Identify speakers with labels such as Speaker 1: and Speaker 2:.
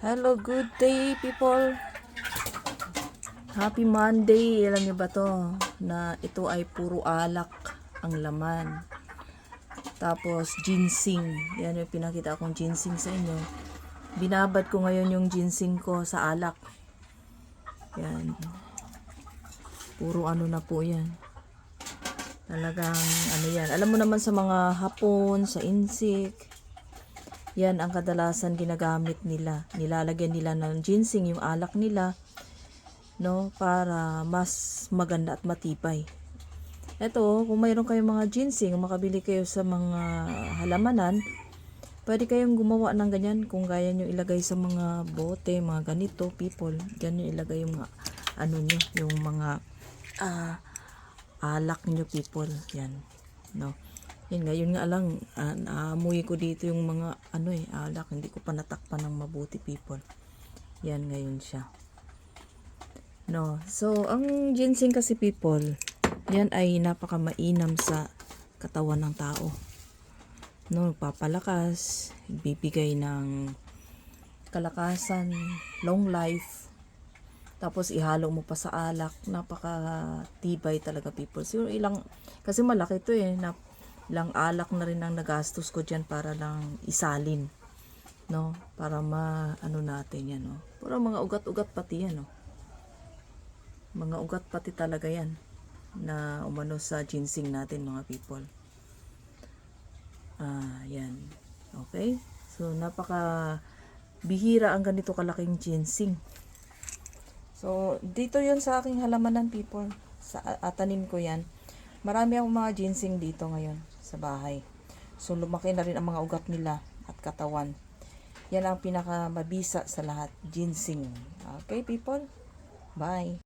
Speaker 1: Hello, good day people. Happy Monday. Alam niyo ba to na ito ay puro alak ang laman. Tapos ginseng. Yan yung pinakita kong ginseng sa inyo. Binabad ko ngayon yung ginseng ko sa alak. Yan. Puro ano na po yan. Talagang ano yan. Alam mo naman sa mga hapon, sa insik, yan ang kadalasan ginagamit nila. Nilalagyan nila ng ginseng yung alak nila no para mas maganda at matibay. Ito, kung mayroon kayong mga ginseng, makabili kayo sa mga halamanan, pwede kayong gumawa ng ganyan kung kaya nyo ilagay sa mga bote, mga ganito, people. Ganyan ilagay yung mga, ano nyo, yung mga ah, alak nyo, people. Yan, no. Yan nga, yun nga lang, ah, naamoy ko dito yung mga, ano eh, alak, hindi ko pa natakpan ng mabuti, people. Yan ngayon siya. No, so, ang ginseng kasi, people, yan ay napaka mainam sa katawan ng tao. No, papalakas, bibigay ng kalakasan, long life, tapos ihalo mo pa sa alak, napaka tibay talaga people. So ilang, kasi malaki to eh, na, ilang alak na rin ang nagastos ko dyan para lang isalin. No, para ma, ano natin yan, no. Para mga ugat-ugat pati yan, no. Mga ugat pati talaga yan na umano sa ginseng natin mga people. Ah, yan. Okay? So, napaka bihira ang ganito kalaking ginseng. So, dito yun sa aking halamanan people. Sa atanim ko yan. Marami akong mga ginseng dito ngayon sa bahay. So, lumaki na rin ang mga ugat nila at katawan. Yan ang pinaka mabisa sa lahat. Ginseng. Okay, people? Bye.